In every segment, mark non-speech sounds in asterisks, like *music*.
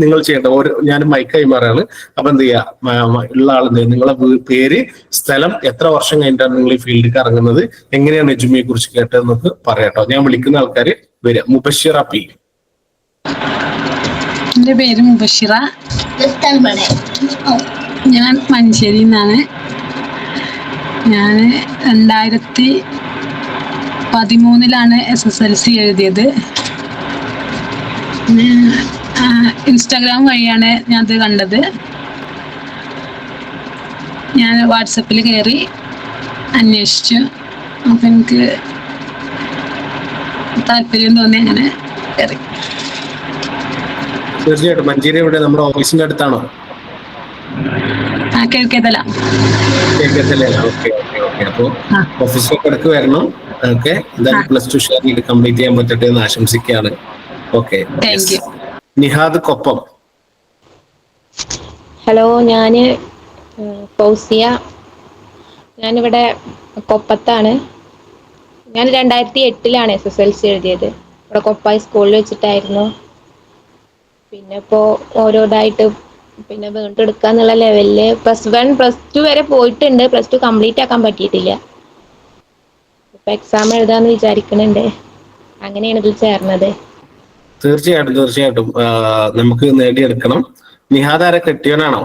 നിങ്ങൾ ചെയ്യേണ്ട ഒരു ഞാൻ മൈക്ക് കൈമാറാണ്. അപ്പൊ എന്ത് ചെയ്യാ? മ- മ- ഉള്ള ചെയ്യും? നിങ്ങളെ പേര് സ്ഥലം എത്ര വർഷം കഴിഞ്ഞിട്ടാണ് നിങ്ങൾ ഈ ഫീൽഡിൽ ഇറങ്ങുന്നത് എങ്ങനെയാണ് എജുമിയെ കുറിച്ച് കേട്ടതെന്നൊക്കെ പറയാട്ടോ ഞാൻ വിളിക്കുന്ന ആൾക്കാര് വരിക മുബഷിറ പി. എന്റെ പേര് മുബഷിറ. ഞാൻ മഞ്ചേരിയിൽ നിന്നാണ്. ഞാൻ രണ്ടായിരത്തി പതിമൂന്നിലാണ് എസ് എസ് എൽ സി എഴുതിയത്. ഇൻസ്റ്റാഗ്രാം വഴിയാണ് ഞാൻ അത് കണ്ടത്. ഞാൻ വാട്സപ്പിൽ കയറി അന്വേഷിച്ചു. അപ്പം എനിക്ക് താല്പര്യം തോന്നി അങ്ങനെ കയറി. തീർച്ചയായിട്ടും. മഞ്ചേരി എവിടെ? നമ്മുടെ ഓഫീസിന്റെ അടുത്താണോ? ഓക്കെ അപ്പോ ആ. ഓഫീസിലേക്ക് ഇടയ്ക്ക് വരണം. ഓക്കെ. എന്തായാലും പ്ലസ് ടു ഷെയർ കംപ്ലീറ്റ് ചെയ്യാൻ പറ്റട്ടെ എന്ന് ആശംസിക്കുകയാണ്. ഓക്കെ. Thank you. നിഹാദ് കൊപ്പം ഹലോ ഞാൻ ഫൗസിയ. ഞാനിവിടെ കൊപ്പത്താണ്. ഞാൻ രണ്ടായിരത്തി എട്ടിലാണ് എസ് എസ് എൽ സി എഴുതിയത്. ഇവിടെ കൊപ്പായി സ്കൂളിൽ വെച്ചിട്ടായിരുന്നു. പിന്നെ ഇപ്പോൾ ഓരോതായിട്ട് പിന്നെ വീണ്ടും എടുക്കാന്നുള്ള ലെവലിൽ പ്ലസ് വൺ പ്ലസ് ടു വരെ പോയിട്ടുണ്ട്. പ്ലസ് ടു കംപ്ലീറ്റ് ആക്കാൻ പറ്റിയിട്ടില്ല. ഇപ്പൊ എക്സാം എഴുതാന്ന് വിചാരിക്കുന്നുണ്ട് അങ്ങനെയാണ് ഇതിൽ ചേർന്നത്. തീർച്ചയായിട്ടും തീർച്ചയായിട്ടും. നമുക്ക് നേടിയെടുക്കണം. നിഹാദ് ആരെ? കെട്ടിയവനാണോ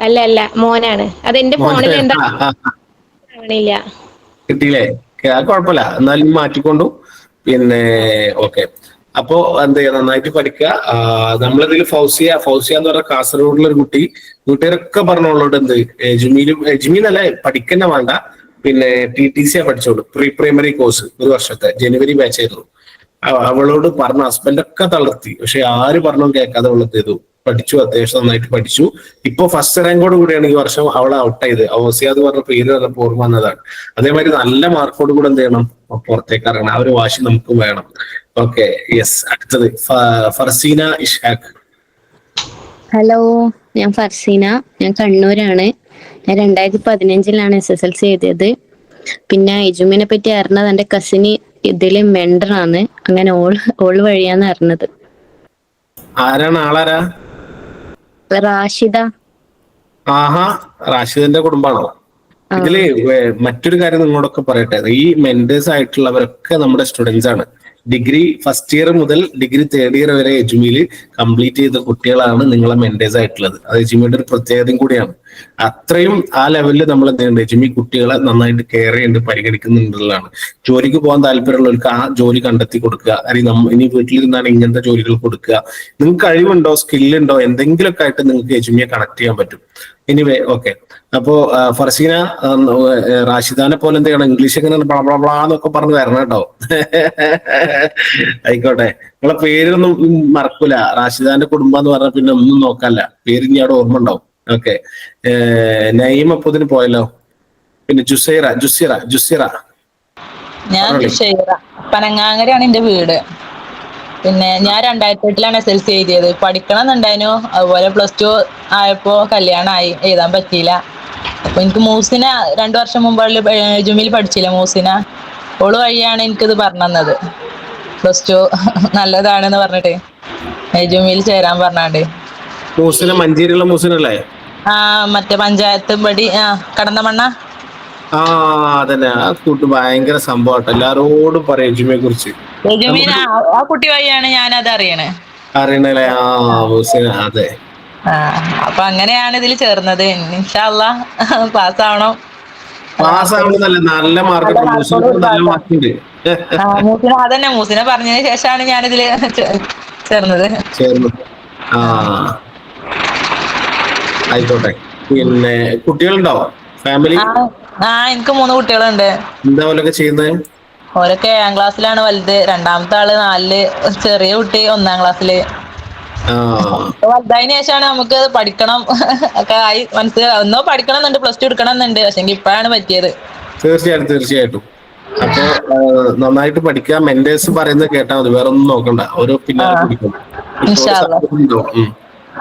അല്ല അല്ല മോനാണ്. അതെന്റെ ഫോണിൽ എന്താ കിട്ടിയില്ലേ? കുഴപ്പമില്ല. എന്നാലും മാറ്റിക്കൊണ്ടു. പിന്നെ ഓക്കെ. അപ്പോ എന്ത് നന്നായിട്ട് പഠിക്കുക. നമ്മളതിൽ ഫൗസിയ ഫൗസിയ എന്ന് പറഞ്ഞ കാസർഗോഡിലെ ഒരു കുട്ടി. വീട്ടുകാരൊക്കെ പറഞ്ഞോളോട് എന്ത്? എജ്മീലും എജ്മീൻ അല്ലെ പഠിക്കുന്ന വേണ്ട. പിന്നെ ടി ടി സി പഠിച്ചോളൂ. പ്രീ പ്രൈമറി കോഴ്സ് ഒരു വർഷത്തെ. ജനുവരി ബാച്ച് ആയിരുന്നു. അവളോട് പറഞ്ഞ ഹസ്ബൻഡൊക്കെ തളർത്തി. പക്ഷെ ആര് പറഞ്ഞു കേൾക്കാതെ അവൾ ചെയ്തു? പഠിച്ചു അത്യാവശ്യം നന്നായിട്ട് പഠിച്ചു. ഇപ്പൊ ഫസ്റ്റ് റാങ്കോട് കൂടിയാണ് ഈ വർഷം അവളെ ഔട്ട് ചെയ്ത് ഓസിയാദ് പറഞ്ഞ പേര് പറഞ്ഞപ്പോൾ ഓർമ്മ വന്നതാണ്. അതേമാതിരി നല്ല മാർക്കോട് കൂടെ എന്ത് ചെയ്യണം? പുറത്തേക്ക് ഇറങ്ങണം. ആ ഒരു വാശി നമുക്ക് വേണം. ഓക്കെ യെസ് അടുത്തത്. ഫർസീന ഇഷാഖ് ഹലോ ഞാൻ ഫർസീന. ഞാൻ കണ്ണൂരാണ്. ഞാൻ രണ്ടായിരത്തി പതിനഞ്ചിലാണ് എസ് എസ് എൽ സി എഴുതിയത്. പിന്നെ എജുമിനെ പറ്റി അറിഞ്ഞത് എന്റെ കസിന് ഇതിൽ മെൻഡറാണ് അങ്ങനെ ഓൾ ഓൾ വഴിയാണ് അറിഞ്ഞത്. ആരാണ്? ആളാരാ? റാഷിദ. ആഹാ റാഷിദിന്റെ കുടുംബാണോ. ഇതിൽ മറ്റൊരു കാര്യം നിങ്ങളോടൊക്കെ പറയട്ടെ. ഈ മെന്റേഴ്സ് ആയിട്ടുള്ളവരൊക്കെ നമ്മുടെ സ്റ്റുഡൻസ് ആണ്. ഡിഗ്രി ഫസ്റ്റ് ഇയർ മുതൽ ഡിഗ്രി തേർഡ് ഇയർ വരെ എജുമിയിൽ കംപ്ലീറ്റ് ചെയ്ത കുട്ടികളാണ് നിങ്ങളെ മെന്റേഴ്സ് ആയിട്ടുള്ളത്. അത് എജുമിയുടെ ഒരു പ്രത്യേകതയും കൂടിയാണ്. അത്രയും ആ ലെവലിൽ നമ്മൾ എന്ത് ജിമ്മി കുട്ടികളെ നന്നായിട്ട് കെയർ ചെയ്യേണ്ടത് പരിഗണിക്കുന്നുണ്ടെന്നുള്ളതാണ്. ജോലിക്ക് പോകാൻ താല്പര്യമുള്ളവർക്ക് ആ ജോലി കണ്ടെത്തി കൊടുക്കുക. അല്ലെങ്കിൽ നമ്മ ഇനി വീട്ടിലിരുന്നാണ് ഇങ്ങനത്തെ ജോലികൾ കൊടുക്കുക. നിങ്ങൾക്ക് കഴിവുണ്ടോ? സ്കില്ലുണ്ടോ എന്തെങ്കിലുമൊക്കെ ആയിട്ട് നിങ്ങൾക്ക് ജിമ്മിയെ കണക്ട് ചെയ്യാൻ പറ്റും. എനിവേ ഓക്കെ അപ്പോ ഫർസീന റാഷിദാനെ പോലെ എന്തെയാണ് ഇംഗ്ലീഷ് എങ്ങനെ എന്നൊക്കെ പറഞ്ഞ് വരണം കേട്ടോ. ആയിക്കോട്ടെ. നിങ്ങളെ പേരൊന്നും മറക്കൂല. റാഷിദാന്റെ കുടുംബം എന്ന് പറഞ്ഞാൽ പിന്നെ ഒന്നും നോക്കാല്ല. പേര് ഇനി അവിടെ ഓർമ്മ ഉണ്ടാവും. ഓക്കെ നൈമ അപ്പൊ ഇതിന് പോയല്ലോ? പിന്നെ ജുസൈറ ജുസിറ ജുസിറ. ഞാൻ ജുസൈറ. പനങ്ങാങ്ങരയാണ് എന്റെ വീട്. പിന്നെ ഞാൻ രണ്ടായിരത്തി എട്ടിലാണ് എസ് എൽ സി എഴുതിയത്. പഠിക്കണം എന്നുണ്ടായിരുന്നു അതുപോലെ പ്ലസ് ടു ആയപ്പോ കല്യാണമായി. എഴുതാൻ പറ്റിയില്ല. അപ്പൊ എനിക്ക് മൂസിന രണ്ടു വർഷം മുമ്പ് ജുമിൽ പഠിച്ചില്ല മൂസിന. ഓൾ വഴിയാണ് എനിക്കിത് പറഞ്ഞു തന്നത്. പ്ലസ് ടു നല്ലതാണെന്ന് പറഞ്ഞിട്ട്. ജുമിൽ ചേരാൻ പറഞ്ഞാണ്ട്. മൂസിന മഞ്ചേരിയുള്ള മൂസിനല്ലേ? ആ മറ്റേ പഞ്ചായത്ത് ബടി ആ കടന്നമണ്ണ? ആ അതന്നെ. ആ കൂട്ട് ഭയങ്കര സംഭവമാട്ടോ എല്ലാരോടും പറയും ജിമ്മയെ കുറിച്ച് ആ കുട്ടി വഴിയാണ് ഞാനത് അറിയണേ. അറിയണല്ലേ? ആ ഹുസൈൻ അതെ. ആ അപ്പൊ അങ്ങനെയാണ് ഇതിൽ ചേർന്നത്. ഇൻഷാല്ല പാസ് പാസ്സാവുന്നല്ല നല്ല മാർക്ക് നല്ല നല്ല മാർക്കുണ്ട്. ആ, മൂസിന അതന്നെ മൂസിനെ പറഞ്ഞതിന് ശേഷമാണ് ഞാൻ ഇതിൽ ചേർന്നത്. ചേർന്നു ആ. ആയിക്കോട്ടെ. പിന്നെ കുട്ടികളുണ്ടോ ഫാമിലി ആ എനിക്ക് മൂന്ന് കുട്ടികളുണ്ട്. എന്താ പോലൊക്കെ ചെയ്യുന്നത് ഓരൊക്കെ ഏഴാം ക്ലാസ്സിലാണ് വലുത്. രണ്ടാമത്തെ ആൾ നാലിൽ ചെറിയ കുട്ടി ഒന്നാം ക്ലാസ്സിൽ. വലുതായതിനു ശേഷമാണ് നമുക്ക് പഠിക്കണം. ഒക്കെ ആയി മനസ്സിലായി ഒന്നോ പഠിക്കണം എന്നുണ്ട് പ്ലസ് ടു എടുക്കണം എന്നുണ്ട് പക്ഷെ ഇപ്പഴാണ് പറ്റിയത്. തീർച്ചയായിട്ടും തീർച്ചയായിട്ടും. അപ്പൊ നന്നായിട്ട് പഠിക്കുക മെന്റേഴ്സ് പറയുന്നത് കേട്ടാൽ മതി. വേറെ ഒന്നും നോക്കണ്ട. ഓരോ പിന്നാലെ ആ.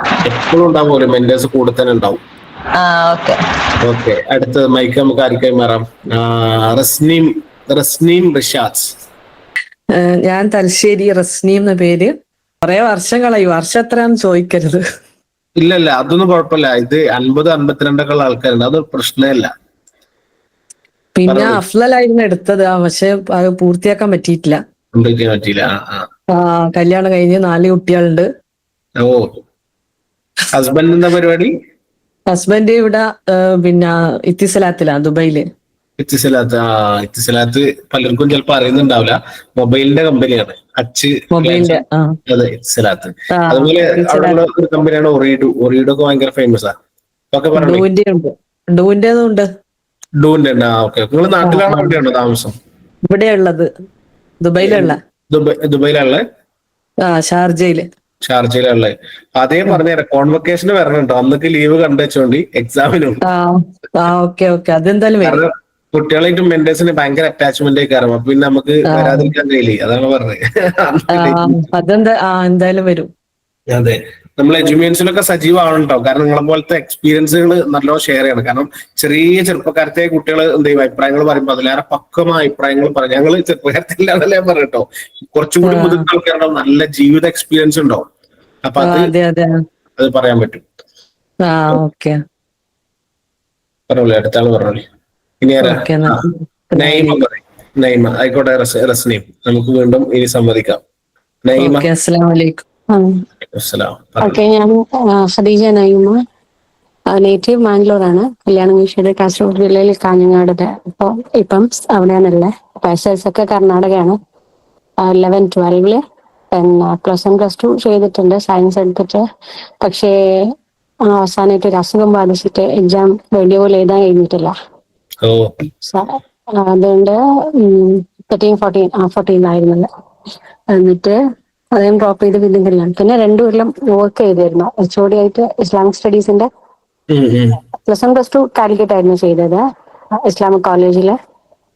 എപ്പോഴും ഉണ്ടാവും മെന്റേഴ്സ് കൂടെ തന്നെ ഉണ്ടാവും. ഓക്കെ. ഓക്കെ അടുത്ത മൈക്ക് നമുക്ക് ആർക്കായി മാറാം? ആ, റസ്നീം റസ്നീം റിഷാദ്. ഞാൻ തലശ്ശേരി റസ്നീം എന്ന പേര്. കൊറേ വർഷങ്ങളായി. വർഷം എത്രയാന്ന് ചോദിക്കരുത്. ഇല്ല ഇല്ല അതൊന്നും കുഴപ്പമില്ല. ഇത് അൻപത് അൻപത്തിരണ്ടൊക്കെ ഉള്ള ആൾക്കാരുണ്ട്. അതൊരു പ്രശ്നമല്ല. പിന്നെ അഫ്ലായിരുന്നു അഫ്ലലായിരുന്നു എടുത്തത്. ആ പക്ഷെ അത് പൂർത്തിയാക്കാൻ പറ്റിയിട്ടില്ല. പറ്റിയില്ല. കല്യാണം കഴിഞ്ഞ് നാല് കുട്ടികളുണ്ട്. ഓ ഹസ്ബൻഡ് എന്താ പരിപാടി? ഹസ്ബൻഡ് ഇവിടെ പിന്നെ ഇത്തിസലാത്തിലാ ദുബൈയിൽ. ഇത്തിസലാത്ത് ആ ഇത്തിസലാത്ത് പലർക്കും ചിലപ്പോ അറിയുന്നുണ്ടാവില്ല. മൊബൈലിന്റെ കമ്പനിയാണ്. അച്ച് മൊബൈലിന്റെ അതെ ഇത്തിസലാത്ത്. അതുപോലെ. അവിടെയുള്ള ഒരു കമ്പനിയാണ് ഒറീഡു ഒറീഡു ഒക്കെ ഭയങ്കര ഫേമസ് ആ. ഒക്കെ പറഞ്ഞു ഉണ്ട്. ഡൂന്റെ ഉണ്ട്. ആ ഓക്കെ നിങ്ങൾ നാട്ടിലാണോ അവിടെയാണോ താമസം? ഇവിടെ ഉള്ളത്. ദുബൈയിലുള്ള ദുബൈ ദുബൈയിലുള്ള ആ ഷാർജയിൽ. ഷാർജയിലുള്ള അതേ പറഞ്ഞുതരാം കോൺവൊക്കേഷന് വരണുണ്ട്. അന്നൊക്കെ ലീവ് കണ്ടുവെച്ചോണ്ടി ഓക്കെ അതെന്തായാലും കുട്ടികളായിട്ടും മെന്റേഴ്സിന് ഭയങ്കര അറ്റാച്ച്മെന്റ് കയറും അപ്പൊ പിന്നെ നമുക്ക്. വരാതിരിക്കാൻ കഴിയില്ലേ? അതാണ് പറഞ്ഞത്. അതെന്താ എന്തായാലും വരും. അതെ. നമ്മൾ എജ്യൂമിയൻസിലൊക്കെ സജീവമാണോ കാരണം നിങ്ങളെ പോലത്തെ എക്സ്പീരിയൻസുകൾ നല്ലോണം ഷെയർ ചെയ്യണം. കാരണം ചെറിയ ചെറുപ്പക്കാരത്തെ കുട്ടികൾ എന്ത് ചെയ്യും? അഭിപ്രായങ്ങൾ പറയുമ്പോൾ അതിലേറെ പക്വമായ അഭിപ്രായങ്ങൾ പറയും. ഞങ്ങൾ ചെറുപ്പക്കാരത്തില്ലാന്നല്ലേ ഞാൻ കേട്ടോ കുറച്ചും കൂടി. മുതിർന്ന ആൾക്കാരുണ്ടാവും നല്ല ജീവിത എക്സ്പീരിയൻസ് ഉണ്ടാവും അപ്പൊ അത് അതെ പറയാൻ പറ്റും. പറഞ്ഞോളൂ അടുത്ത ആൾ പറഞ്ഞോളൂ. ഇനി നൈമ പറയും. നൈമ ആയിക്കോട്ടെ റസ് റസ്നീം. നമുക്ക് വീണ്ടും ഇനി സമ്മതിക്കാം നൈമ ഓക്കെ അസ്സലാം വലൈക്കും അസ്സലാം ഓക്കെ ഞാൻ ഖദീജ നയിമ. നേറ്റീവ് മാംഗ്ലൂർ ആണ്. കല്യാണം കഴിച്ചത് കാസർഗോഡ് ജില്ലയിൽ കാഞ്ഞങ്ങാട് അപ്പോൾ ഇപ്പം അവിടെയാണല്ലേ. പാസ്റ്റേഴ്സ് ഒക്കെ കർണാടകയാണ്. ലെവൻ ട്വൽവിൽ പിന്നെ പ്ലസ് വൺ പ്ലസ് ടു ചെയ്തിട്ടുണ്ട്. സയൻസ് എടുത്തിട്ട്. പക്ഷേ അവസാനമായിട്ട് ഒരു അസുഖം ബാധിച്ചിട്ട് എക്സാം വേണ്ടി പോലെ എഴുതാൻ കഴിഞ്ഞിട്ടില്ല. അതുകൊണ്ട് തേർട്ടീൻ ഫോർട്ടീൻ ആ ഫോർട്ടീൻ ആയിരുന്നല്ലോ. എന്നിട്ട് അതും ഡ്രോപ്പ് ചെയ്ത് കല്യാണം. പിന്നെ രണ്ടു കൊല്ലം വർക്ക് ചെയ്തിരുന്നു. എച്ച് ഒ ഡി ആയിട്ട് Islamic സ്റ്റഡീസിന്റെ. Plus one plus two Calicut ആയിരുന്നു ചെയ്തത് ഇസ്ലാമിക് കോളേജിൽ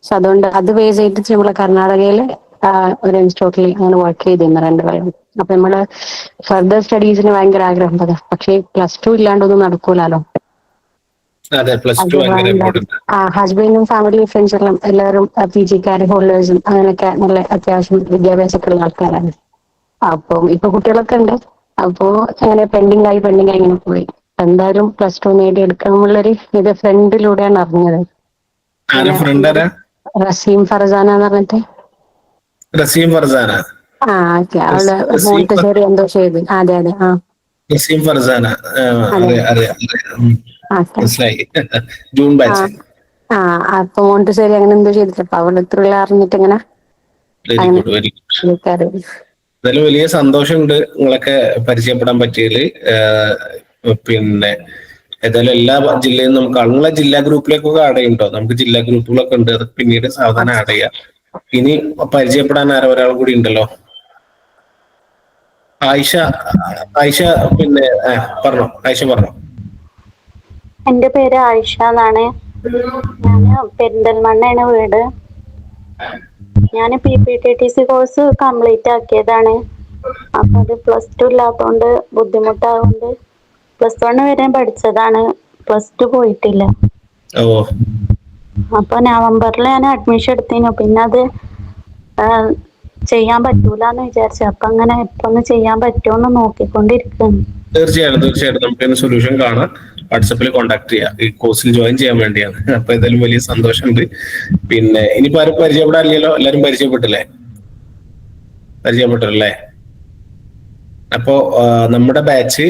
സോ അതുകൊണ്ട് അത് ബേസ് ചെയ്തിട്ട് നമ്മൾ കർണാടകയിൽ ഒരു ഇൻസ്റ്റിറ്റ്യൂട്ടിൽ അങ്ങനെ വർക്ക് ചെയ്തിരുന്നു രണ്ടു കൊല്ലം അപ്പൊ നമ്മൾ ഫർദർ സ്റ്റഡീസിന് ഭയങ്കര ആഗ്രഹം പക്ഷേ പ്ലസ് ടു ഇല്ലാണ്ടൊന്നും നടക്കൂലോ ഹസ്ബൻഡും ഫാമിലി ഫ്രണ്ട്സ് എല്ലാം എല്ലാവരും പി ജിക്കാരും ഹോൾഡേഴ്സും അങ്ങനെയൊക്കെ നല്ല അത്യാവശ്യം വിദ്യാഭ്യാസമൊക്കെ ഉള്ള ആൾക്കാരാണ്. അപ്പം ഇപ്പൊ കുട്ടികളൊക്കെ ഉണ്ട്. അപ്പോ അങ്ങനെ പെൻഡിങ് ആയി പെൻഡിങ് ആയി ഇങ്ങനെ പോയി. എന്തായാലും പ്ലസ് ടു നേടിയെടുക്കാനുള്ളൊരു ഇത് ഫ്രണ്ടിലൂടെയാണ് അറിഞ്ഞത്. റസീം ഫറസാന എന്ന് പറഞ്ഞിട്ട്. റസീം ഫർസാന. ആ ഓക്കെ. അവൾ മോണ്ടിസോറി എന്തോ ചെയ്ത്. അതെ അതെ ആ. റസീം ഫർസാന. മനസ്സിലായി. *laughs* ജൂൺ ബാച്ച് ആ അപ്പൊ മോണ്ടിസോറി അങ്ങനെ എന്തോ ചെയ്തിട്ട്. അപ്പൊ അവൾ ഇത്ര അറിഞ്ഞിട്ട് ഇങ്ങനെ വെരി എന്തായാലും വലിയ സന്തോഷമുണ്ട് നിങ്ങളൊക്കെ പരിചയപ്പെടാൻ പറ്റിയതിൽ. പിന്നെ ഏതായാലും എല്ലാ ജില്ലയിൽ നിന്നും നമുക്ക് ഉള്ള ജില്ലാ ഗ്രൂപ്പിലേക്കൊക്കെ ആഡ് ചെയ്യുന്നുണ്ടോ? നമുക്ക് ജില്ലാ ഗ്രൂപ്പുകളൊക്കെ ഉണ്ട്. അത് പിന്നീട് സാവധാനം ആഡ് ചെയ്യാം. ഇനി പരിചയപ്പെടാൻ ആരോ ഒരാൾ കൂടി ഉണ്ടല്ലോ. ആയിഷ ആയിഷ പിന്നെ പറഞ്ഞോ. ആയിഷ പറഞ്ഞോ. എന്റെ പേര് ആയിഷ എന്നാണ്. ഞാൻ പെരിന്തൽമണ്ണയാണ് വീട്. ഞാൻ P P T T C course complete ആക്കിയതാണ്. അപ്പൊ അത് പ്ലസ് ടു ഇല്ലാത്തോണ്ട് ബുദ്ധിമുട്ടായതുകൊണ്ട് പ്ലസ് വൺ വരെ പഠിച്ചതാണ്. പ്ലസ് ടു പോയിട്ടില്ല. അപ്പൊ നവംബറിൽ ഞാൻ അഡ്മിഷൻ എടുത്തിനു. പിന്നെ അത് ചെയ്യാൻ പറ്റൂല എന്ന് വിചാരിച്ചു. അപ്പൊ അങ്ങനെ ഇപ്പൊ ഒന്ന് ചെയ്യാൻ പറ്റുമോ നോക്കിക്കൊണ്ടിരിക്കുന്നു തീർച്ചയായിട്ടും തീർച്ചയായിട്ടും. നമുക്ക് സൊല്യൂഷൻ കാണാം. വാട്സപ്പിൽ കോൺടാക്ട് ചെയ്യാം. ഈ കോഴ്സിൽ ജോയിൻ ചെയ്യാൻ വേണ്ടിയാണ്. അപ്പൊ ഏതായാലും വലിയ സന്തോഷമുണ്ട്. പിന്നെ ഇനിയിപ്പോ ആരും പരിചയപ്പെടാനില്ലല്ലോ? എല്ലാരും പരിചയപ്പെട്ടില്ലേ? പരിചയപ്പെട്ടല്ലേ അപ്പോ നമ്മുടെ ബാച്ച്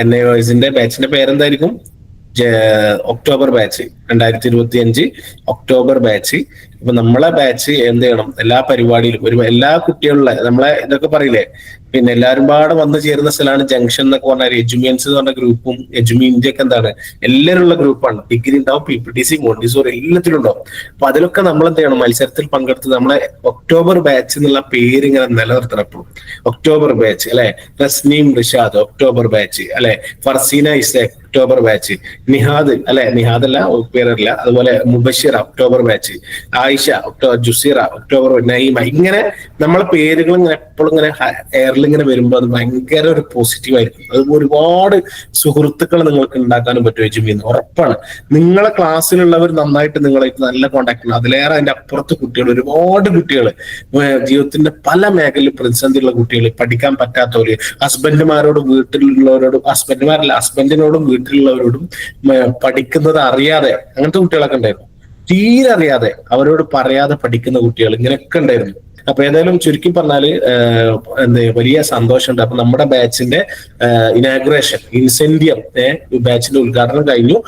എൻ ഐ വൈസിന്റെ ബാച്ചിന്റെ പേരെന്തായിരിക്കും? ഒക്ടോബർ ബാച്ച് രണ്ടായിരത്തി ഇരുപത്തി അഞ്ച് ഒക്ടോബർ ബാച്ച് ഇപ്പൊ നമ്മളെ ബാച്ച് എന്ത് ചെയ്യണം? എല്ലാ പരിപാടിയിലും ഒരു എല്ലാ കുട്ടികളിലെ നമ്മളെ ഇതൊക്കെ പറയില്ലേ? പിന്നെ എല്ലാവരും പാടെ വന്നു ചേരുന്ന സ്ഥലമാണ് ജംഗ്ഷൻ എന്നൊക്കെ പറഞ്ഞാൽ എജുമിയൻസ് എന്ന് പറഞ്ഞ ഗ്രൂപ്പും എജുമിന്റെ ഒക്കെ എന്താണ്? എല്ലാവരും ഉള്ള ഗ്രൂപ്പാണ്. ഡിഗ്രി ഉണ്ടാവും P P T C Montessori എല്ലാത്തിലും ഉണ്ടാവും. അപ്പൊ അതിലൊക്കെ നമ്മൾ എന്ത് ചെയ്യണം മത്സരത്തിൽ പങ്കെടുത്ത് നമ്മളെ ഒക്ടോബർ ബാച്ച് എന്നുള്ള പേര് ഇങ്ങനെ നിലനിർത്തണം എപ്പോഴും. ഒക്ടോബർ ബാച്ച് അല്ലെ? റസ്നീം റിഷാദ് ഒക്ടോബർ ബാച്ച് അല്ലെ? ഫർസീന ഇസ ഒക്ടോബർ ബാച്ച് നിഹാദ് അല്ലെ? നിഹാദ് അല്ല പേരല്ല അതുപോലെ Mubashira October batch Ayisha October Juseera October Naima ഇങ്ങനെ നമ്മളെ പേരുകൾ ഇങ്ങനെ എപ്പോഴും ഇങ്ങനെ എയറിൽ ഇങ്ങനെ വരുമ്പോൾ അത് ഭയങ്കര ഒരു പോസിറ്റീവ് ആയിരിക്കും. അത് ഒരുപാട് സുഹൃത്തുക്കൾ നിങ്ങൾക്ക് ഉണ്ടാക്കാനും പറ്റും എജുമിന്ന് ഉറപ്പാണ്. നിങ്ങളെ ക്ലാസ്സിലുള്ളവർ നന്നായിട്ട് നിങ്ങളായിട്ട് നല്ല കോണ്ടാക്ട് ഉണ്ട്. അതിലേറെ അതിന്റെ അപ്പുറത്ത് കുട്ടികൾ ഒരുപാട് കുട്ടികൾ ജീവിതത്തിന്റെ പല മേഖലയിൽ പ്രതിസന്ധിയുള്ള കുട്ടികൾ പഠിക്കാൻ പറ്റാത്തവര് ഹസ്ബൻഡുമാരോടും വീട്ടിലുള്ളവരോടും ഹസ്ബൻഡുമാരല്ല ഹസ്ബൻഡിനോടും വീട്ടിലുള്ളവരോടും പഠിക്കുന്നത് അറിയാതെ അങ്ങനത്തെ കുട്ടികളൊക്കെ ഉണ്ടായിരുന്നു. തീരെ അറിയാതെ അവരോട് പറയാതെ പഠിക്കുന്ന കുട്ടികൾ ഇങ്ങനെയൊക്കെ ഉണ്ടായിരുന്നു. അപ്പൊ ഏതായാലും ചുരുക്കി പറഞ്ഞാൽ എന്താ വലിയ സന്തോഷമുണ്ട്. അപ്പൊ നമ്മുടെ ബാച്ചിന്റെ ഇനാഗുറേഷൻ ഇൻസെന്റിയം ബാച്ചിന്റെ ഉദ്ഘാടനം കഴിഞ്ഞു.